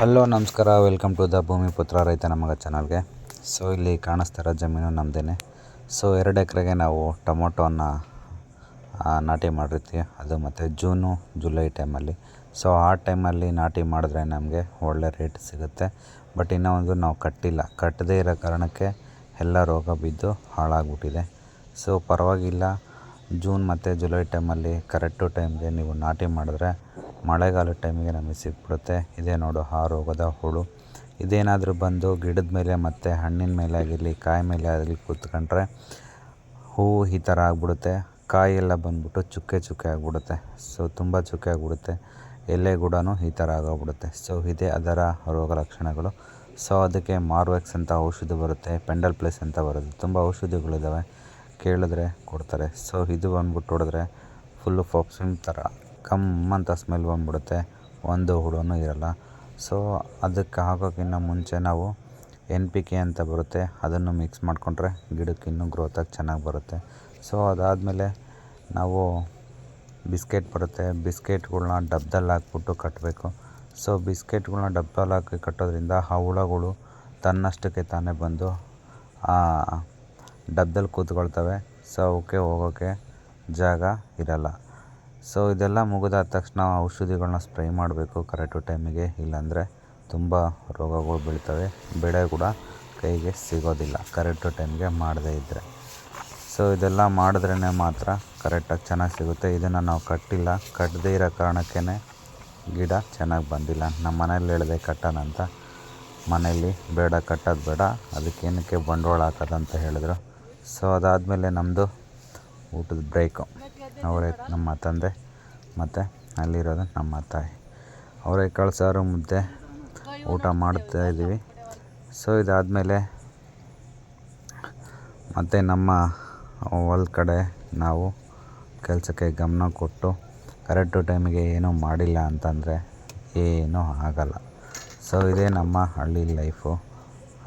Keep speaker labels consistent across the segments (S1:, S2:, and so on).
S1: Hello, ನಮಸ್ಕಾರ. Welcome to the Bhoomiputra ರೈತ ನಮಗೆ ಚಾನಲ್ಗೆ. ಸೊ, ಇಲ್ಲಿ ಕಾಣಿಸ್ತಾ ಇರೋ ಜಮೀನು ನಮ್ಮದೇನೆ ಸೊ, ಎರಡು ಎಕರೆಗೆ ನಾವು ಟೊಮೊಟೊನ ನಾಟಿ ಮಾಡಿರ್ತೀವಿ. ಅದು ಮತ್ತು ಜೂನು, ಜುಲೈ ಟೈಮಲ್ಲಿ. ಸೊ, ಆ ಟೈಮಲ್ಲಿ ನಾಟಿ ಮಾಡಿದ್ರೆ ನಮಗೆ ಒಳ್ಳೆ ರೇಟ್ ಸಿಗುತ್ತೆ. ಬಟ್ ಇನ್ನೂ ಒಂದು ನಾವು ಕಟ್ಟಿಲ್ಲ. ಕಟ್ಟದೇ ಇರೋ ಕಾರಣಕ್ಕೆ ಎಲ್ಲ ರೋಗ ಬಿದ್ದು ಹಾಳಾಗ್ಬಿಟ್ಟಿದೆ. ಸೊ, ಪರವಾಗಿಲ್ಲ. ಜೂನ್ ಮತ್ತು ಜುಲೈ ಟೈಮಲ್ಲಿ ಕರೆಕ್ಟು ಟೈಮ್ಗೆ ನೀವು ನಾಟಿ ಮಾಡಿದ್ರೆ ಮಳೆಗಾಲದ ಟೈಮಿಗೆ ನಮಗೆ ಸಿಕ್ಬಿಡುತ್ತೆ. ಇದೇ ನೋಡು, ಆ ರೋಗದ ಹುಳು. ಇದೇನಾದರೂ ಬಂದು ಗಿಡದ ಮೇಲೆ ಮತ್ತು ಹಣ್ಣಿನ ಮೇಲೆ ಆಗಿರಲಿ, ಕಾಯಿ ಮೇಲೆ ಆಗಲಿ ಕೂತ್ಕೊಂಡ್ರೆ ಹೂವು ಈ ಥರ ಆಗಿಬಿಡುತ್ತೆ. ಕಾಯಿ ಎಲ್ಲ ಬಂದ್ಬಿಟ್ಟು ಚುಕ್ಕೆ ಚುಕ್ಕೆ ಆಗಿಬಿಡುತ್ತೆ. ಸೊ ತುಂಬ ಚುಕ್ಕೆ ಆಗಿಬಿಡುತ್ತೆ. ಎಲೆ ಕೂಡ ಈ ಥರ ಆಗೋಗ್ಬಿಡುತ್ತೆ. ಸೊ ಇದೇ ಅದರ ರೋಗ ಲಕ್ಷಣಗಳು. ಸೊ ಅದಕ್ಕೆ ಮಾರ್ವೆಕ್ಸ್ ಅಂತ ಔಷಧಿ ಬರುತ್ತೆ, ಪೆಂಡಲ್ ಪ್ಲೇಸ್ ಅಂತ ಬರುತ್ತೆ. ತುಂಬ ಔಷಧಿಗಳಿದ್ದಾವೆ ಕೇಳಿದ್ರೆ ಕೊಡ್ತಾರೆ. ಸೊ ಇದು ಬಂದ್ಬಿಟ್ಟು ಹೊಡೆದ್ರೆ ಫುಲ್ಲು ಫೋಕ್ಸಿಂಗ್ ಥರ. ಕಮ್ ಅಂತ ಸ್ಮೆಲ್ ಬಂದ್ಬಿಡುತ್ತೆ. ಒಂದು ಹುಳುನೂ ಇರಲ್ಲ. ಸೊ ಅದಕ್ಕೆ ಹಾಕೋಕ್ಕಿಂತ ಮುಂಚೆ ನಾವು ಎನ್ ಪಿ ಕೆ ಅಂತ ಬರುತ್ತೆ. ಅದನ್ನು ಮಿಕ್ಸ್ ಮಾಡಿಕೊಂಡ್ರೆ ಗಿಡಕ್ಕೆ ಇನ್ನೂ ಗ್ರೋತಾಗಿ ಚೆನ್ನಾಗಿ ಬರುತ್ತೆ. ಸೊ ಅದಾದಮೇಲೆ ನಾವು ಬಿಸ್ಕೆಟ್ ಬರುತ್ತೆ. ಬಿಸ್ಕೆಟ್ಗಳನ್ನ ಡಬ್ದಲ್ಲಿ ಹಾಕ್ಬಿಟ್ಟು ಕಟ್ಟಬೇಕು ಸೊ ಬಿಸ್ಕೆಟ್ಗಳ್ನ ಡಬ್ದಲ್ಲಿ ಹಾಕಿ ಕಟ್ಟೋದ್ರಿಂದ ಆ ಹುಳಗಳು ತನ್ನಷ್ಟಕ್ಕೆ ತಾನೇ ಬಂದು ಡಬ್ದಲ್ಲಿ ಕೂತ್ಕೊಳ್ತವೆ. ಸೊ ಅವಕ್ಕೆ ಹೋಗೋಕ್ಕೆ ಜಾಗ ಇರಲ್ಲ. ಸೊ ಇದೆಲ್ಲ ಮುಗಿದಾದ ತಕ್ಷಣ ಔಷಧಿಗಳನ್ನ ಸ್ಪ್ರೇ ಮಾಡಬೇಕು ಕರೆಕ್ಟು ಟೈಮಿಗೆ ಇಲ್ಲಾಂದರೆ ತುಂಬ ರೋಗಗಳು ಬೀಳ್ತವೆ. ಬೆಳೆ ಕೂಡ ಕೈಗೆ ಸಿಗೋದಿಲ್ಲ. ಕರೆಕ್ಟು ಟೈಮ್ಗೆ ಮಾಡದೇ ಇದ್ದರೆ ಸೊ ಇದೆಲ್ಲ ಮಾಡಿದ್ರೇ ಮಾತ್ರ ಕರೆಕ್ಟಾಗಿ ಚೆನ್ನಾಗಿ ಸಿಗುತ್ತೆ. ಇದನ್ನು ನಾವು ಕಟ್ಟಿಲ್ಲ. ಕಟ್ಟದೇ ಇರೋ ಕಾರಣಕ್ಕೇ ಗಿಡ ಚೆನ್ನಾಗಿ ಬಂದಿಲ್ಲ. ನಮ್ಮ ಮನೇಲಿ ಹೇಳಿದೆ ಕಟ್ಟೋಣ ಅಂತ. ಮನೇಲಿ ಬೇಡ, ಕಟ್ಟೋದು ಬೇಡ. ಅದಕ್ಕೇನಕ್ಕೆ ಬಂಡವಾಳ ಹಾಕೋದಂತ ಹೇಳಿದ್ರು. ಸೊ ಅದಾದಮೇಲೆ ನಮ್ಮದು ಊಟದ ಬ್ರೇಕು ಅವರೇ ನಮ್ಮ ತಂದೆ ಮತ್ತು ಅಲ್ಲಿರೋದು ನಮ್ಮ ತಾಯಿ. ಅವರೆಕಾಳು ಸಾರು ಮುದ್ದೆ ಊಟ ಮಾಡ್ತಾ ಇದ್ದೀವಿ. ಸೊ ಇದಾದಮೇಲೆ ಮತ್ತು ನಮ್ಮ ಹೊಲ ಕಡೆ ನಾವು ಕೆಲಸಕ್ಕೆ ಗಮನ ಕೊಟ್ಟು ಕರೆಕ್ಟು ಟೈಮಿಗೆ ಏನೂ ಮಾಡಿಲ್ಲ ಅಂತಂದರೆ ಏನೂ ಆಗಲ್ಲ. ಸೊ ಇದೇ ನಮ್ಮ ಹಳ್ಳಿ ಲೈಫು,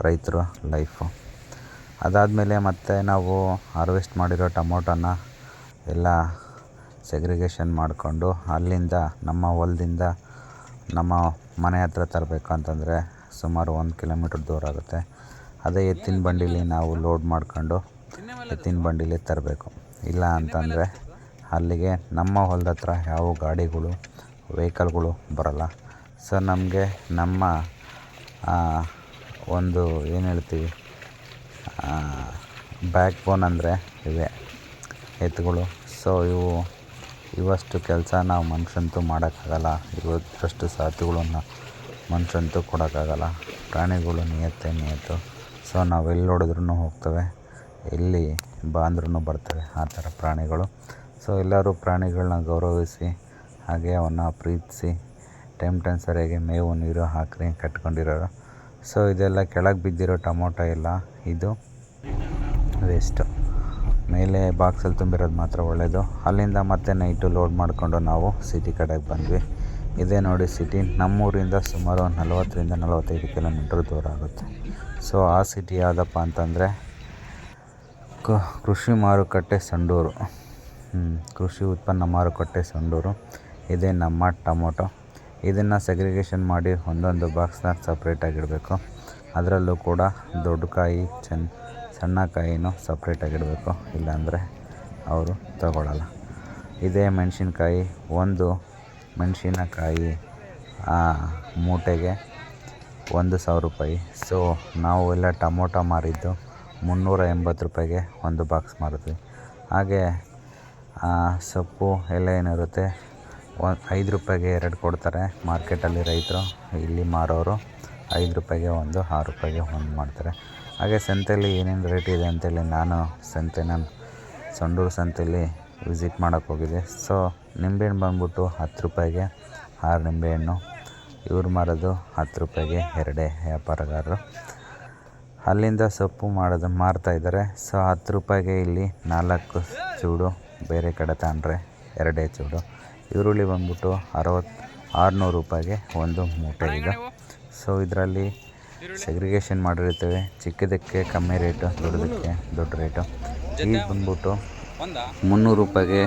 S1: ರೈತರ ಲೈಫು. ಅದಾದಮೇಲೆ ಮತ್ತೆ ನಾವು ಹಾರ್ವೆಸ್ಟ್ ಮಾಡಿರೋ ಟೊಮೊಟೊನ ಎಲ್ಲ ಸೆಗ್ರಿಗೇಷನ್ ಮಾಡಿಕೊಂಡು ಅಲ್ಲಿಂದ ನಮ್ಮ ಹೊಲದಿಂದ ನಮ್ಮ ಮನೆ ಹತ್ರ ತರಬೇಕು ಅಂತಂದರೆ ಸುಮಾರು ಒಂದು ಕಿಲೋಮೀಟ್ರ್ ದೂರ ಆಗುತ್ತೆ. ಅದೇ ಎತ್ತಿನ ಬಂಡೀಲಿ ನಾವು ಲೋಡ್ ಮಾಡ್ಕೊಂಡು ಎತ್ತಿನ ಬಂಡೀಲಿ ತರಬೇಕು. ಇಲ್ಲ ಅಂತಂದರೆ ಅಲ್ಲಿಗೆ ನಮ್ಮ ಹೊಲದ ಹತ್ರ ಯಾವ ಗಾಡಿಗಳು ವೆಹಿಕಲ್ಗಳು ಬರೋಲ್ಲ. ಸೊ ನಮಗೆ ನಮ್ಮ ಒಂದು ಏನು ಹೇಳ್ತೀವಿ ಬ್ಯಾಕ್ ಬೋನ್ ಅಂದರೆ ಇವೆ ಎತ್ತುಗಳು. ಸೊ ಇವು ಇವಷ್ಟು ಕೆಲಸ ನಾವು ಮನುಷ್ಯಂತೂ ಮಾಡೋಕ್ಕಾಗಲ್ಲ. ಇವತ್ತಷ್ಟು ಸಾಥ್ಗಳನ್ನ ಮನುಷ್ಯಂತೂ ಕೊಡೋಕ್ಕಾಗಲ್ಲ. ಪ್ರಾಣಿಗಳು ನಿಯತ್ತೆ, ನಿಯತ್ತು. ಸೊ ನಾವು ಎಲ್ಲಿ ನೋಡಿದ್ರೂ ಹೋಗ್ತವೆ. ಎಲ್ಲಿ ಬಾ ಅಂದ್ರೂ ಬರ್ತವೆ. ಆ ಥರ ಪ್ರಾಣಿಗಳು. ಸೊ ಎಲ್ಲರೂ ಪ್ರಾಣಿಗಳನ್ನ ಗೌರವಿಸಿ, ಹಾಗೆ ಅವನ್ನ ಪ್ರೀತಿಸಿ, ಟೈಮ್ ಟೈಮ್ ಸರಿಯಾಗಿ ಮೇವು, ನೀರು, ಹಾಕ್ರಿ ಕಟ್ಕೊಂಡಿರೋರು. ಸೊ ಇದೆಲ್ಲ ಕೆಳಗೆ ಬಿದ್ದಿರೋ ಟೊಮೊಟೊ ಎಲ್ಲ ಇದು ವೇಸ್ಟು ಮೇಲೆ ಬಾಕ್ಸಲ್ಲಿ ತುಂಬಿರೋದು ಮಾತ್ರ ಒಳ್ಳೆಯದು ಅಲ್ಲಿಂದ ಮತ್ತೆ ನೈಟು ಲೋಡ್ ಮಾಡಿಕೊಂಡು ನಾವು ಸಿಟಿ ಕಡೆಗೆ ಬಂದ್ವಿ. ಇದೇ ನೋಡಿ ಸಿಟಿ ನಮ್ಮೂರಿಂದ ಸುಮಾರು ಒಂದು ನಲವತ್ತರಿಂದ ನಲವತ್ತೈದು ಕಿಲೋಮೀಟ್ರ್ ದೂರ ಆಗುತ್ತೆ. ಸೊ ಆ ಸಿಟಿ ಯಾವುದಪ್ಪ ಅಂತಂದರೆ, ಕ- ಕೃಷಿ ಮಾರುಕಟ್ಟೆ ಸಂಡೂರು. ಕೃಷಿ ಉತ್ಪನ್ನ ಮಾರುಕಟ್ಟೆ ಸಂಡೂರು. ಇದೇ ನಮ್ಮ ಟೊಮೊಟೊ. ಇದನ್ನು ಸೆಗ್ರಿಗೇಷನ್ ಮಾಡಿ ಒಂದೊಂದು ಬಾಕ್ಸ್ನ ಸಪ್ರೇಟಾಗಿಡಬೇಕು ಅದರಲ್ಲೂ ಕೂಡ ದೊಡ್ಡ ಕಾಯಿ ಚೆನ್ನ ಸಣ್ಣ ಕಾಯಿನೂ ಸಪ್ರೇಟಾಗಿಡಬೇಕು, ಇಲ್ಲಾಂದರೆ ಅವರು ತಗೊಳ್ಳಲ್ಲ ಇದೇ ಮೆಣಸಿನ್ಕಾಯಿ, ಒಂದು ಮೆಣಸಿನಕಾಯಿ ಮೂಟೆಗೆ ಒಂದು ಸಾವಿರ ರೂಪಾಯಿ. ಸೊ ನಾವು ಎಲ್ಲ ಟೊಮೊಟೊ ಮಾರಿದ್ದು ಮುನ್ನೂರ ಎಂಬತ್ತು ರೂಪಾಯಿಗೆ ಒಂದು ಬಾಕ್ಸ್ ಮಾರಿದ್ವಿ. ಹಾಗೆ ಸೊಪ್ಪು ಎಲ್ಲ ಏನಿರುತ್ತೆ ಒಂದು ಐದು ರೂಪಾಯಿಗೆ ಎರಡು ಕೊಡ್ತಾರೆ ಮಾರ್ಕೆಟಲ್ಲಿ ರೈತರು. ಇಲ್ಲಿ ಮಾರೋರು ಐದು ರೂಪಾಯಿಗೆ ಒಂದು, ಆರು ರೂಪಾಯಿಗೆ ಒಂದು ಮಾಡ್ತಾರೆ. ಹಾಗೆ ಸಂತೆಯಲ್ಲಿ ಏನೇನು ರೇಟ್ ಇದೆ ಅಂತೇಳಿ ನಾನು ಸಂತೆನ ಸಂಡೂರು ಸಂತೆಯಲ್ಲಿ ವಿಸಿಟ್ ಮಾಡೋಕ್ಕೆ ಹೋಗಿದ್ದೆ. ಸೊ ನಿಂಬೆಹಣ್ಣು ಬಂದುಬಿಟ್ಟು ಹತ್ತು ರೂಪಾಯಿಗೆ ಆರು ನಿಂಬೆಹಣ್ಣು. ಇವ್ರು ಮಾರೋದು ಹತ್ತು ರೂಪಾಯಿಗೆ ಎರಡೇ ವ್ಯಾಪಾರಗಾರರು. ಅಲ್ಲಿಂದ ಸೊಪ್ಪು ಮಾಡೋದು ಮಾರ್ತಾಯಿದ್ದಾರೆ ಸೊ ಹತ್ತು ರೂಪಾಯಿಗೆ ಇಲ್ಲಿ ನಾಲ್ಕು ಚೂಡು, ಬೇರೆ ಕಡೆ ತಗೊಂಡ್ರೆ ಎರಡೇ ಚೂಡು. ಈರುಳ್ಳಿ ಬಂದುಬಿಟ್ಟು ಅರವತ್ತು ಆರುನೂರು ರೂಪಾಯಿಗೆ ಒಂದು ಮೂಟೆ ಇದೆ ಸೊ ಇದರಲ್ಲಿ ಸೆಗ್ರಿಗೇಷನ್ ಮಾಡಿರ್ತೇವೆ ಚಿಕ್ಕದಕ್ಕೆ ಕಮ್ಮಿ ರೇಟು ದೊಡ್ಡದಕ್ಕೆ ದೊಡ್ಡ ರೇಟು ಈಗ ಬಂದ್ಬಿಟ್ಟು ಮುನ್ನೂರು ರೂಪಾಯಿಗೆ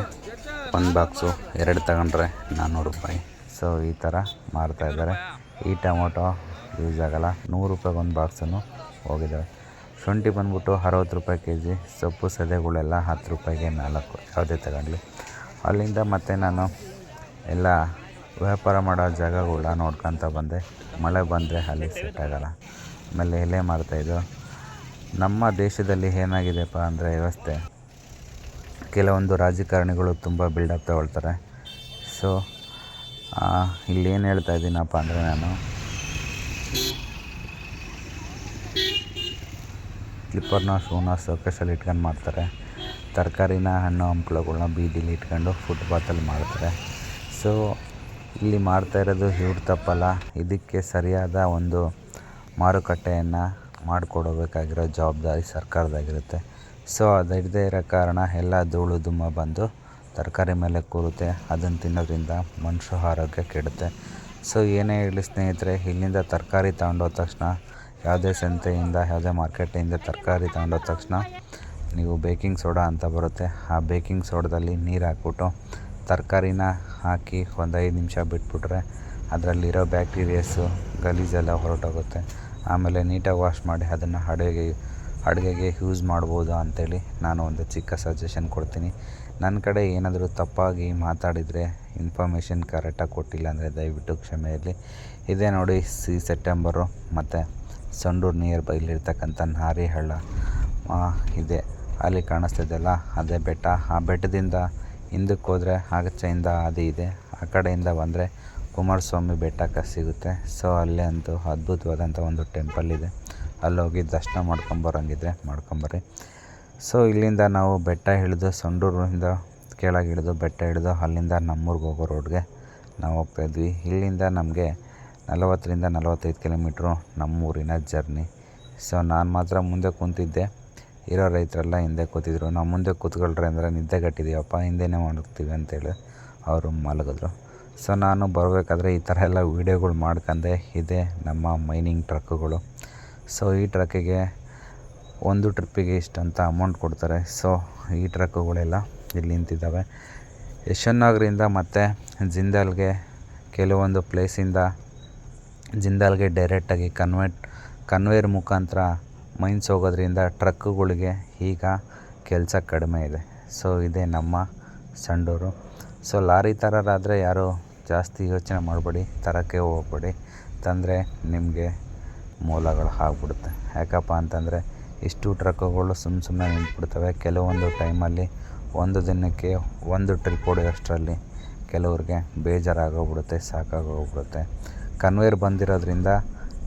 S1: ಒಂದು ಬಾಕ್ಸು ಎರಡು ತಗೊಂಡ್ರೆ ನಾನ್ನೂರು ರೂಪಾಯಿ. ಸೊ ಈ ಥರ ಮಾರ್ತಾ ಇದ್ದಾರೆ. ಈ ಟೊಮೊಟೊ ಯೂಸ್ ಆಗೋಲ್ಲ. ನೂರು ರೂಪಾಯಿಗೆ ಒಂದು ಬಾಕ್ಸನ್ನು ಹೋಗಿದ್ದಾವೆ ಶುಂಠಿ ಬಂದ್ಬಿಟ್ಟು ಅರವತ್ತು ರೂಪಾಯಿ ಕೆ ಜಿ ಸೊಪ್ಪು ಸದೆಗಳೆಲ್ಲ ಹತ್ತು ರೂಪಾಯಿಗೆ ನಾಲ್ಕು. ಯಾವುದೇ ತಗೊಂಡ್ಲಿ. ಅಲ್ಲಿಂದ ಮತ್ತೆ ನಾನು ಎಲ್ಲ ವ್ಯಾಪಾರ ಮಾಡೋ ಜಾಗಗಳನ್ನ ನೋಡ್ಕೊತ ಬಂದೆ. ಮಳೆ ಬಂದರೆ ಅಲ್ಲಿ ಸೆಟ್ ಆಗೋಲ್ಲ. ಆಮೇಲೆ ಎಲೆ ಮಾರ್ತಾಯಿದ್ದು ನಮ್ಮ ದೇಶದಲ್ಲಿ ಏನಾಗಿದೆಪ್ಪ ಅಂದರೆ ವ್ಯವಸ್ಥೆ. ಕೆಲವೊಂದು ರಾಜಕಾರಣಿಗಳು ತುಂಬ ಬಿಲ್ಡಪ್ ತಗೊಳ್ತಾರೆ. ಸೊ ಇಲ್ಲಿ ಏನು ಹೇಳ್ತಾ ಇದ್ದೀನಪ್ಪ ಅಂದರೆ ನಾನು. ಸ್ಲಿಪ್ಪರ್ನ ಶೂನ ಸೋಕೇಸಲ್ಲಿ ಇಟ್ಕೊಂಡು ಮಾಡ್ತಾರೆ. ತರಕಾರಿನ ಹಣ್ಣು ಹಂಪ್ಲುಗಳ್ನ ಬೀದಿಲಿ ಇಟ್ಕೊಂಡು ಫುಟ್ಪಾತಲ್ಲಿ ಮಾಡ್ತಾರೆ ಸೊ ಇಲ್ಲಿ ಮಾಡ್ತಾ ಇರೋದು ಇವ್ರ ತಪ್ಪಲ್ಲ. ಇದಕ್ಕೆ ಸರಿಯಾದ ಒಂದು ಮಾರುಕಟ್ಟೆಯನ್ನು ಮಾಡಿಕೊಡಬೇಕಾಗಿರೋ ಜವಾಬ್ದಾರಿ ಸರ್ಕಾರದಾಗಿರುತ್ತೆ. ಸೊ ಅದು ಇರದೇ ಇರೋ ಕಾರಣ ಎಲ್ಲ ಧೂಳು ದುಮ್ಮ ಬಂದು ತರಕಾರಿ ಮೇಲೆ ಕೂರುತ್ತೆ. ಅದನ್ನು ತಿನ್ನೋದ್ರಿಂದ ಮನುಷ್ಯ ಆರೋಗ್ಯ ಕೆಡುತ್ತೆ. ಸೊ ಏನೇ ಹೇಳಿ ಸ್ನೇಹಿತರೆ, ಇಲ್ಲಿಂದ ತರಕಾರಿ ತಗೊಂಡೋದ ತಕ್ಷಣ, ಯಾವುದೇ ಸಂತೆಯಿಂದ, ಯಾವುದೇ ಮಾರ್ಕೆಟಿಂದ ತರಕಾರಿ ತಗೊಂಡೋದ ತಕ್ಷಣ, ನೀವು ಬೇಕಿಂಗ್ ಸೋಡಾ ಅಂತ ಬರುತ್ತೆ. ಆ ಬೇಕಿಂಗ್ ಸೋಡಾದಲ್ಲಿ ನೀರು ಹಾಕ್ಬಿಟ್ಟು ತರಕಾರಿನ ಹಾಕಿ ಒಂದು ಐದು ನಿಮಿಷ ಬಿಟ್ಬಿಟ್ರೆ ಅದರಲ್ಲಿರೋ ಬ್ಯಾಕ್ಟೀರಿಯಾಸು ಗಲೀಜೆಲ್ಲ ಹೊರಟೋಗುತ್ತೆ. ಆಮೇಲೆ ನೀಟಾಗಿ ವಾಶ್ ಮಾಡಿ ಅದನ್ನು ಅಡುಗೆ, ಅಡುಗೆಗೆ ಯೂಸ್ ಮಾಡ್ಬೋದು ಅಂಥೇಳಿ ನಾನು ಒಂದು ಚಿಕ್ಕ ಸಜೆಷನ್ ಕೊಡ್ತೀನಿ. ನನ್ನ ಕಡೆ ಏನಾದರೂ ತಪ್ಪಾಗಿ ಮಾತಾಡಿದರೆ ಇನ್ಫಾರ್ಮೇಷನ್ ಕರೆಕ್ಟಾಗಿ ಕೊಟ್ಟಿಲ್ಲ ಅಂದರೆ ದಯವಿಟ್ಟು ಕ್ಷಮೆ ಇರಲಿ. ಇದೇ ನೋಡಿ ಸಿ ಸೆಪ್ಟೆಂಬರು ಮತ್ತು ಸಂಡೂರು ನಿಯರ್ ಬೈಲಿರ್ತಕ್ಕಂಥ ನಾರಿಹಳ್ಳ. ಇದೆ. ಅಲ್ಲಿ ಕಾಣಿಸ್ತಿದೆಯಲ್ಲ, ಅದೇ ಬೆಟ್ಟ. ಆ ಬೆಟ್ಟದಿಂದ ಹಿಂದಕ್ಕೆ ಹೋದರೆ ಆಗಚ್ಚೆಯಿಂದ ಹಾದಿ ಇದೆ. ಆ ಕಡೆಯಿಂದ ಬಂದರೆ ಕುಮಾರಸ್ವಾಮಿ ಬೆಟ್ಟಕ್ಕೆ ಸಿಗುತ್ತೆ. ಸೊ ಅಲ್ಲೇ ಅಂತೂ ಅದ್ಭುತವಾದಂಥ ಒಂದು ಟೆಂಪಲ್ ಇದೆ. ಅಲ್ಲೋಗಿ ದರ್ಶನ ಮಾಡ್ಕೊಂಬರೋಂಗಿದ್ರೆ ಮಾಡ್ಕೊಂಬರ್ರಿ. ಸೊ ಇಲ್ಲಿಂದ ನಾವು ಬೆಟ್ಟ ಹಿಡಿದು ಸಂಡೂರಿಂದ ಕೆಳಗೆ ಇಳಿದು ಬೆಟ್ಟ ಹಿಡಿದು ಅಲ್ಲಿಂದ ನಮ್ಮೂರಿಗೆ ಹೋಗೋ ರೋಡ್ಗೆ ನಾವು ಹೋಗ್ತಾಯಿದ್ವಿ ಇಲ್ಲಿಂದ ನಮಗೆ ನಲವತ್ತರಿಂದ ನಲವತ್ತೈದು ಕಿಲೋಮೀಟ್ರು ನಮ್ಮೂರಿನ ಜರ್ನಿ. ಸೊ ನಾನು ಮಾತ್ರ ಮುಂದೆ ಕುಂತಿದ್ದೆ. ಇರೋ ರೈತರೆಲ್ಲ ಹಿಂದೆ ಕೂತಿದ್ರು. ನಾವು ಮುಂದೆ ಕೂತ್ಕೊಳ್ರಿ ಅಂದರೆ ನಿದ್ದೆಗಟ್ಟಿದ್ದೀವಪ್ಪ ಹಿಂದೆನೇ ಮಲಗ್ತೀವಿ ಅಂತೇಳಿ ಅವರು ಮಲಗಿದ್ರು. ಸೊ ನಾನು ಬರಬೇಕಾದ್ರೆ ಈ ಥರ ಎಲ್ಲ ವೀಡಿಯೋಗಳು ಮಾಡ್ಕಂಡೆ. ಇದೆ ನಮ್ಮ ಮೈನಿಂಗ್ ಟ್ರಕ್ಕುಗಳು ಸೊ ಈ ಟ್ರಕ್ಕಿಗೆ ಒಂದು ಟ್ರಿಪ್ಪಿಗೆ ಇಷ್ಟು ಅಂತ ಅಮೌಂಟ್ ಕೊಡ್ತಾರೆ. ಸೊ ಈ ಟ್ರಕ್ಕುಗಳೆಲ್ಲ ಇಲ್ಲಿ ನಿಂತಿದ್ದಾವೆ. ಯಶವಂತ ನಗರಿಂದ ಮತ್ತು ಜಿಂದಾಲ್ಗೆ ಕೆಲವೊಂದು ಪ್ಲೇಸಿಂದ ಜಿಂದಾಲ್ಗೆ ಡೈರೆಕ್ಟಾಗಿ ಕನ್ವೆಟ್ ಕನ್ವೇರ್ ಮುಖಾಂತರ ಮೈನ್ಸ್ ಹೋಗೋದ್ರಿಂದ ಟ್ರಕ್ಕುಗಳಿಗೆ ಈಗ ಕೆಲಸ ಕಡಿಮೆ ಇದೆ. ಸೊ, ಇದೇ ನಮ್ಮ ಸಂಡೂರು. ಸೊ, ಲಾರಿ ಥರರಾದರೆ ಯಾರೂ ಜಾಸ್ತಿ ಯೋಚನೆ ಮಾಡಬೇಡಿ, ತರೋಕ್ಕೆ ಹೋಗ್ಬೇಡಿ. ತಂದರೆ ನಿಮಗೆ ಮೂಲಗಳು ಆಗ್ಬಿಡುತ್ತೆ. ಯಾಕಪ್ಪ ಅಂತಂದರೆ ಇಷ್ಟು ಟ್ರಕ್ಕುಗಳು ಸುಮ್ಮ ಸುಮ್ಮನೆ ನಿಂತ್ಬಿಡ್ತವೆ. ಕೆಲವೊಂದು ಟೈಮಲ್ಲಿ ಒಂದು ದಿನಕ್ಕೆ ಒಂದು ಟ್ರಿಪ್ ಹೊಡೆಯೋಷ್ಟರಲ್ಲಿ ಕೆಲವ್ರಿಗೆ ಬೇಜಾರಾಗೋಗ್ಬಿಡುತ್ತೆ, ಸಾಕಾಗೋಗ್ಬಿಡುತ್ತೆ. ಕನ್ವೇರ್ ಬಂದಿರೋದ್ರಿಂದ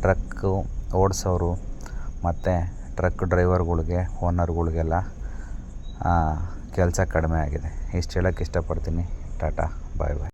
S1: ಟ್ರಕ್ಕು ಓಡಿಸೋರು ಮತ್ತು ಟ್ರಕ್ ಡ್ರೈವರ್ಗಳ್ಗೆ ಓನರ್ಗಳಿಗೆಲ್ಲ ಕೆಲಸ ಕಡಿಮೆ ಆಗಿದೆ. ಇಷ್ಟು ಹೇಳೋಕ್ಕೆ ಇಷ್ಟಪಡ್ತೀನಿ. ಟಾಟಾ ಬಾಯ್ ಬಾಯ್.